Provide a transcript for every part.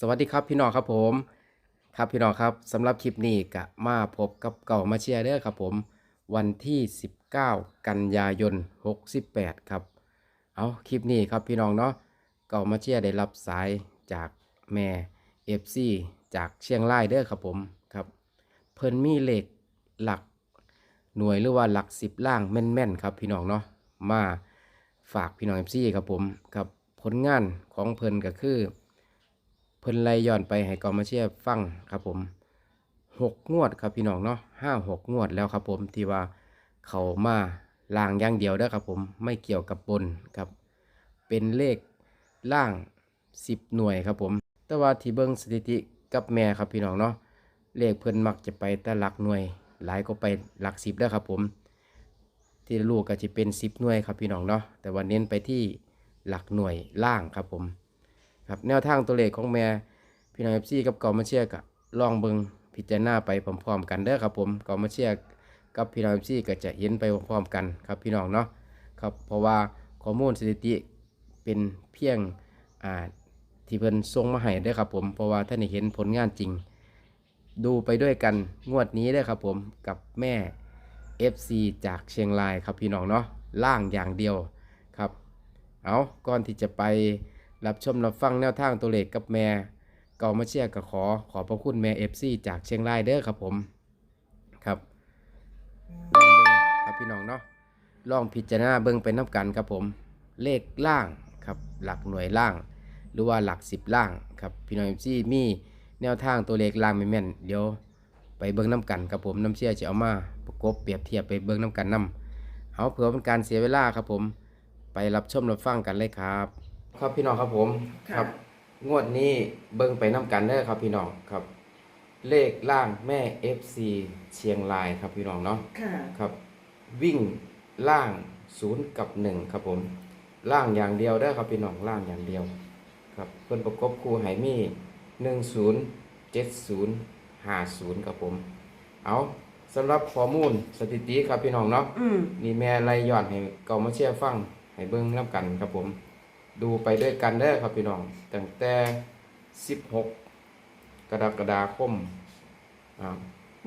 สวัสดีครับพี่น้องครับผม ครับพี่น้องครับสำหรับคลิปนี้กะมาพบกับเก่ามาเชียร์เด้อครับผม วันที่ 19 กันยายน 68 ครับ เอาคลิปนี้ครับพี่น้องเนาะเก่ามาเชียร์ได้รับสายจากแม่ FC จากเชียงรายเด้อครับผมครับ เพิ่นมีเหลขหลักหน่วยหรือว่าหลักสิบล่างแม่นๆครับพี่น้องเนาะมาฝากพี่น้อง FC ครับผมครับผลงานของเพิ่นก็คือ เพิ่นไล่ย้อนไปให้กองมาเชียร์ฟังครับผมหกงวดครับพี่น้องเนาะห้าหกงวดแล้วครับผมที่ว่าเขามาล่างอย่างเดียวเด้ครับผมไม่เกี่ยวกับบนครับ เป็นเลขล่างสิบหน่วยครับผม แต่ว่าที่เบิ้งสถิติกับแม่ครับพี่น้องเนาะเลขเพิ่นมักจะไปแต่หลักหน่วย หลายก็ไปหลักสิบแล้วครับผม ที่ลูกก็จะเป็นสิบหน่วยครับพี่น้องเนาะแต่วันเน้นไปที่หลักหน่วยล่างครับผม ครับแนวทางตัวเลขของแม่พี่น้องเอฟซีกับกามาเชียกับลองเบิงพิจารณาไปพร้อมๆกันเด้อครับผมกามาเชียกับพี่น้องเอฟซีก็จะเห็นไปพร้อมๆกันครับพี่น้องเนาะครับเพราะว่าข้อมูลสถิติเป็นเพียงอ่าที่เพิ่นส่งมาให้เด้อครับผมเพราะว่าท่านเห็นผลงานจริง ดูไปด้วยกันงวดนี้เด้อครับผมกับแม่ FC จากเชียงรายครับพี่น้องเนาะล่างอย่างเดียวครับ เอาก่อนที่จะไป รับชมรับฟังแนวทางตัวเลขกับแม่ก่ามาเชียร์ก็ขอขอพระคุณแม่ FC จากเชียงรายเด้อครับผมครับลองเบิ่งครับพี่น้องเนาะลองพิจารณาเบิ่งไปน้ำกันครับผมเลขล่างครับหลักหน่วยล่าง หรือว่าหลักสิบล่างครับพี่น้อง FC มีแนวทางตัวเลขล่างไม่แม่นๆเดี๋ยวไปเบิ่งน้ำกันครับผมน้ำเชื่อจะเอามาประกบเปรียบเทียบไปเบิ่งน้ำกันนํเอาเผื่อเป็นการเสียเวลาครับผม ไปรับชมรับฟังกันเลยครับ ครับพี่น้องครับผมค่ะ ครับ งวดนี้เบิ่งไปน้ำกันเด้อครับพี่น้องครับ เลขล่างแม่ FC เชียงรายครับพี่น้องเนาะค่ะ ครับ วิ่งล่างศูนย์กับหนึ่งครับผม ล่างอย่างเดียวเด้อครับพี่น้องล่างอย่างเดียว ครับเพิ่นประกบคู่ไหมีหนึ่งศูนย์เจ็ดศูนย์ห้าศูนย์ครับผม เอาสำหรับข้อมูลสถิติครับพี่น้องเนาะ อืม นี่แม่ไล่ย้อนให้เก่ามาเชียร์ฟัง ให้เบิ่งน้ำกันครับผม ดูไปด้วยกันเด้อครับพี่น้องตั้งแต่ 16 กรกฎาคมอ่า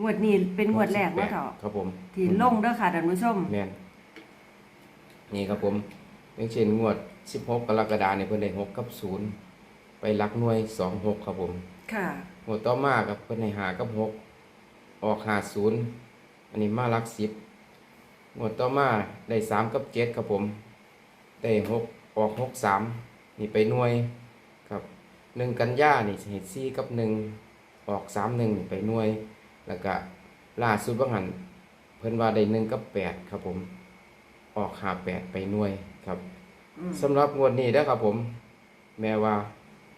งวดนี้เป็นงวดแรกเนาะเถาะครับผมที่ลงเด้อค่ะท่านผู้ชมแม่นนี่ครับผมอย่างเช่นงวด 16 กรกฎาเนี่ยเพิ่นได้6กับ 0 ไปหลักหน่วย 26 ครับผม ค่ะงวดต่อมากับเพิ่นให้หากับ 6 ออก 50 อันนี้มาหลัก 10งวดต่อมาได้ 3 กับ 7 ครับผม ได้หก ออกหกสามนี่ไปหน่วยครับหนึ่งกันยานี่เห็ดซี่กับหนึ่งออกสามหนึ่งไปหน่วย แล้วก็ล่าสุดบางหันเพิ่นว่าได้หนึ่งกับแปดครับผม ออกหาแปดไปหน่วยครับอืมสำหรับงวดนี้เด้อครับผม แม้ว่า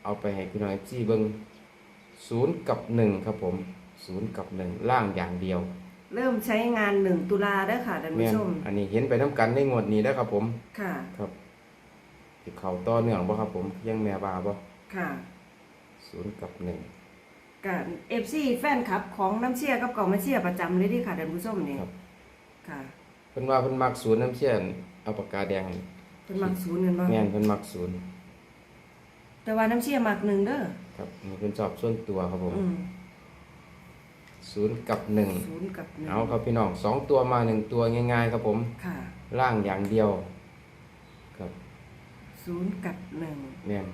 เอาไปให้พี่น้องเอฟซีเบิ้งศูนย์กับหนึ่งครับผมศูนย์กับหนึ่งล่างอย่างเดียว เริ่มใช้งานหนึ่งตุลาเด้อค่ะท่านแม่ผู้นชม อันนี้เห็นไปน้ำกันในงวดนี้เด้อครับผม ค่ะ ครับ ที่เขาต่อเนื่องบ่ครับผมยังแม่บาบ่ค่ะศูนย์กับหนึ่งกับเอฟซีแฟนคลับของน้ำเชี่ยกับกล่องมาเชี่ยประจำเลยที่ค่ะท่านผู้ชมนี่ครับค่ะเพิ่นว่าเพิ่นมักศูนย์น้ำเชี่ยนเอาปากกาแดงให้เป็นมักศูนย์กันบ้างแม่นเพิ่นมักศูนย์แต่ว่าน้ำเชี่ยมักหนึ่งเด้อครับนี่เพิ่นชอบส่วนตัวครับผมอืมศูนย์กับหนึ่งศูนย์กับหนึ่งเอาครับพี่น้องสองตัวมาหนึ่งตัวง่าย ๆ ครับผมค่ะ ล่างอย่างเดียวครับ ศูนย์กับหนึ่งแม่น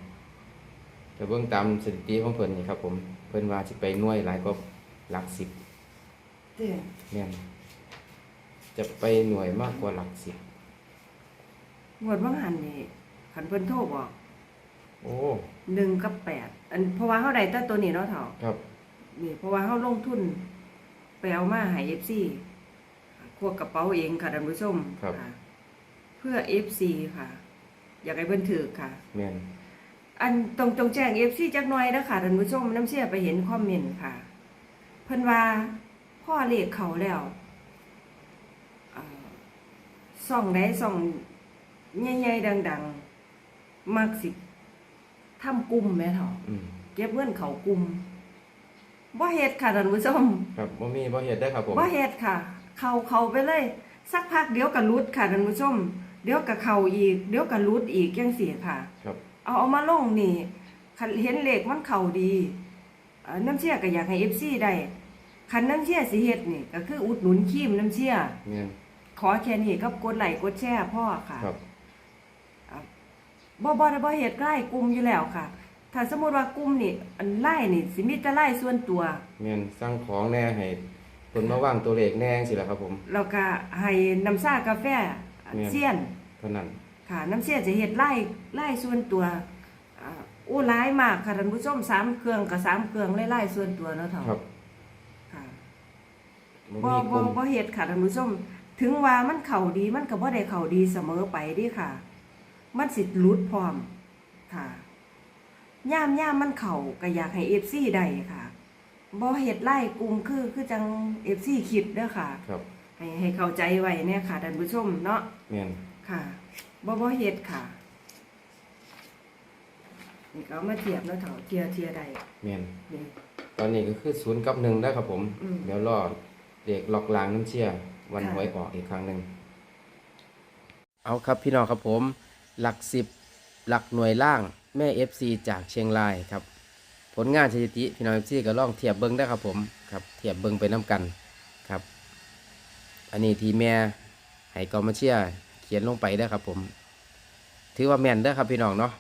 แต่เบิ่งตามสถิติของเพิ่นนี่ครับ ผมเพิ่นว่าสิไปหน่วยหลายกว่าหลักสิบเด้อแม่นจะไปหน่วยมากกว่าหลักสิบงวดว่างหันนี่ขันเพิ่นโทรบอกโอ้หนึ่งกับแปดอันเพราะว่าเขาได้แต่ตัวนี้เนาะเถาะครับ นี่เพราะว่าเขาลงทุนไปเอามาให้เอฟซีพวกกระเป๋าเองค่ะท่านผู้ชมครับะเพื่อเอฟซีค่ะ อยากให้เพิ่นถือค่ะ แม่นอันตรงตรงแจ้งเอฟซีจักหน่อยนะค่ะท่านผู้ชมน้ำเชี่ยไปเห็นคอมเมนต์ค่ะ เพิ่นว่าพ่อเลขเขาแล้วเอ่อส่องได้ส่องใหญ่ๆดัง ๆ มักสิทำกลุ่มแม่เฒ่าอืมเก็บเงินเขากลุ่มบ่เฮ็ดค่ะท่านผู้ชม ครับบ่มีบ่เฮ็ดได้อครับผมบ่เฮ็ดค่ะ เขาเขาไปเลย สักพักเดี๋ยวก็รุดค่ะท่านผู้ชม เดี๋ยวก็เข้าอีก เดี๋ยวก็รุดอีกจังซี่ค่ะ ครับ เอาเอามาลงนี่คันเห็นเลขมันเข้าดีเอ่อน้ำเชี่ยก็อยากให้ FC ได้คันน้ำเชี่ยสิเฮ็ดนี่ก็คืออุดหนุนครีมน้ำเชี่ย แม่นขอแค่นี้กับกดไลค์กดแชร์พ่อค่ะ ครับ บ่บ่ได้บ่เฮ็ดไล่กลุ่มอยู่แล้วค่ะ ถ้าสมมุติว่ากลุ่มนี่อันไล่นี่สิมีแต่ไล่ส่วนตัว แม่นสั่งของแน่ให้เพิ่นมาวางตัวเลขแน่จังซี่ล่ะครับผม แล้วก็ให้น้ำชากาแฟ เนี่ยเซียนเท่านั้น ค่ะน้ำเสียจะเฮ็ดไล่ไล่ส่วนตัวอ่าโอ้หลายมากค่ะท่านผู้ชมสามเครื่องกับสามเครื่องไล่ไล่ส่วนตัวเนาะเท่าครับค่ะ บ่บ่มีกบ่ลุ่มบ่เฮ็ดค่ะท่านผู้ชม ถึงว่ามันเข้าดีมันก็บ่ได้เข้าดีเสมอไปเดิค่ะ มันสิหลุดพร้อมค่ะย่ามย่ามมันเข้าก็อยากให้ FC ได้ค่ะบ่เฮ็ดไล่กลุ่มคือคือจัง FC คิดเด้อค่ะ ครับ ให้ให้เข้าใจไว้เนี่ยค่ะท่านผู้ชมเนาะแม่นค่ะบ่บ่เฮ็ดค่ะนี่ก็เอามาเทียบแล้วเถาเทียเทียใดแม่นนี่ ตอนนี้ก็คือศูนย์กับหนึ่งได้ครับผม อืม เดี๋ยวรอเด็กล็อกลางน้ำเชี่ยวันค่ะหวยออกอีกครั้งหนึ่งเอาครับพี่น้องครับผม หลักสิบหลักหน่วยล่างแม่ FC จากเชียงรายครับ ผลงานสถิติพี่น้อง FC ก็ลองเทียบเบิ้งได้ครับผมครับเทียบเบิ้งไปน้ำกันครับ อันนี้ทีแม่ให้กอมาเชียเขียนลงไปได้ครับผม ถือว่าแม่นได้ครับพี่น้องเนาะ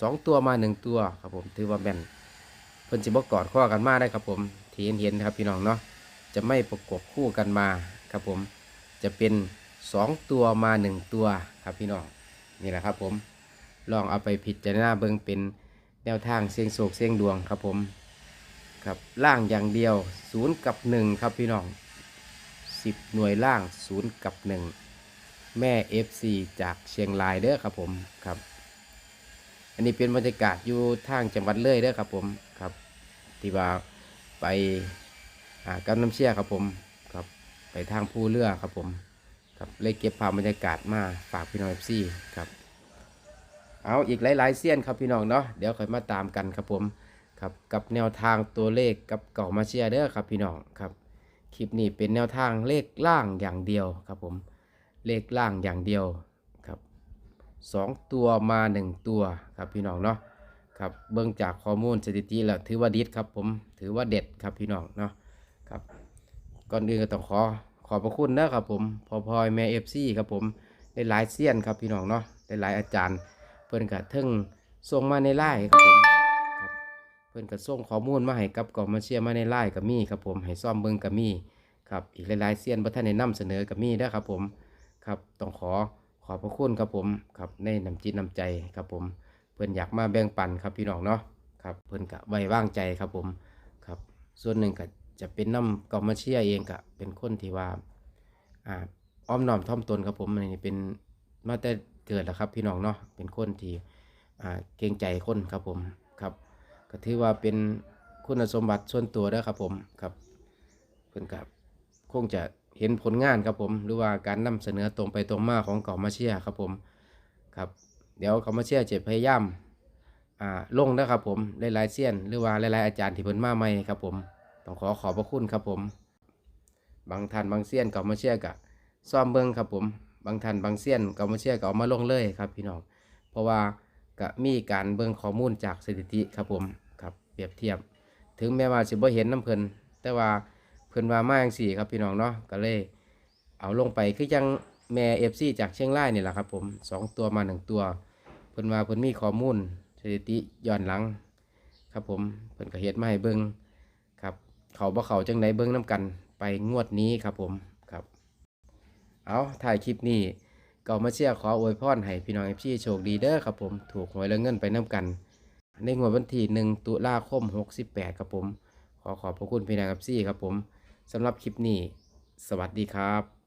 สองตัวมาหนึ่งตัวครับผมถือว่าแม่นเพิ่นสิบกอดข้อกันมาได้ครับผมที่เห็นๆนครับพี่น้องเนาะจะไม่ประกบคู่กันมาครับผม จะเป็นสองตัวมาหนึ่งตัวครับพี่น้องนี่แหละครับผมลองเอาไปพิจารณาเบิ่งเป็นแนวทางเสียงโศกเสียงดวงครับผมครับล่างอย่างเดียวศูนย์กับหนึ่งครับพี่น้อง สิบหน่วยล่างศูนย์กับหนึ่งแม่ FC จากเชียงรายเด้อครับผมครับ อันนี้เป็นบรรยากาศอยู่ทางจังหวัดเลยเด้อครับผมครับที่ว่าไปกับน้ำเชี่ยครับผมครับไปทางผู้เรือครับผมครับเลยเก็บภาพบรรยากาศมาฝากพี่น้องเอฟซีครับเอาอีกหลายๆเสี้ยนครับพี่น้องเนาะเดี๋ยวค่อยมาตามกันครับผมครับกับแนวทางตัวเลขกับเก่ามาเชียเด้อครับพี่น้องครับ คลิปนี้เป็นแนวทางเลขล่างอย่างเดียวครับผม เลขล่างอย่างเดียวครับสองตัวมาหนึ่งตัวครับพี่น้องเนาะครับเบื้องจากข้อมูลสถิติแล้วถือว่าดิดครับผมถือว่าเด็ดครับพี่น้องเนาะครับก่อนอื่นก็ต้องขอขอบพระคุณนะครับผมพอพลอยแม่เอฟซีครับผมได้หลายเซียนครับพี่น้องเนาะได้หลายอาจารย์ เพื่อนกะทึ่งส่งมาในไลน์ครับผม เพื่อนกะส่งข้อมูลมาให้กับกองมาเชียร์มาในไลน์กับมี่ครับผมให้ซ่อมเบิ้งกับมี่ครับอีกหลายๆเซียนบ่ท่านได้นำเสนอกับมีเด้ครับผมครับต้องขอขอบพระคุณครับผมครับในน้ำจิตน้ำใจครับผม เพื่อนอยากมาแบ่งปันครับพี่น้องเนาะครับเพื่อนกะไว้วางใจครับผมครับส่วนหนึ่งก็จะเป็นน้ำกอมมาเชียเองกะเป็นคนที่ว่าอ่าอ้อมน้อมถ่อมตนครับผมอันนี้เป็นมาแต่เกิดแล้วครับพี่น้องเนาะเป็นคนที่อ่าเกรงใจคนครับผมครับ ก็ถือว่าเป็นคุณสมบัติส่วนตัวเด้อครับผมครับเพื่อนกับคงจะเห็นผลงานครับผมหรือว่าการนำเสนอตรงไปตรงมาของเก่ามาเชียครับผมครับเดี๋ยวเก่ามาเชียจะพยายามอ่าลงนะครับผมหลายๆเซียน หรือว่าหลายๆอาจารย์ที่เพิ่นมาใหม่ครับผมต้องขอขอบพระคุณครับผม บางท่านบางเซียนเก่ามาเชียกะซ่อมเบิ้งครับผมบางท่านบางเซียนเก่ามาเชียก็เอามาลงเลยครับพี่น้องเพราะว่าก็มีการเบิ้งข้อมูลจากสถิติครับผม รียบเทียบ ถึงแม้ว่าสิบ่เห็นน้ำเพิ่นแต่ว่าเพิ่นว่ามาจังสี่ครับพี่น้องเนาะก็เลยเอาลงไปคือยังแม่เอฟซีจากเชียงรายนี่แหละครับผมสองตัวมาหนึ่งตัวเพิ่นว่าเพิ่นมีข้อมูลสถิติย้อนหลัง ครับผมเพิ่นก็เฮ็ดมาให้เบิ่งครับ เขาบ่เขาจังไดเบิ่งน้กันไปงวดนี้ครับผมครับ เอาถ่ายคลิปนี้ก็มาเชียร์ขออวยพรให้พี่น้องเอฟซีโชคดีเด้อครับผม ถูกหวยและเงินไปน้กัน ในงวดวันที่ 1 ตุลาคม 68 ครับผม ขอขอบพระคุณพี่นางกับซี่ครับผมสำหรับคลิปนี้ สวัสดีครับ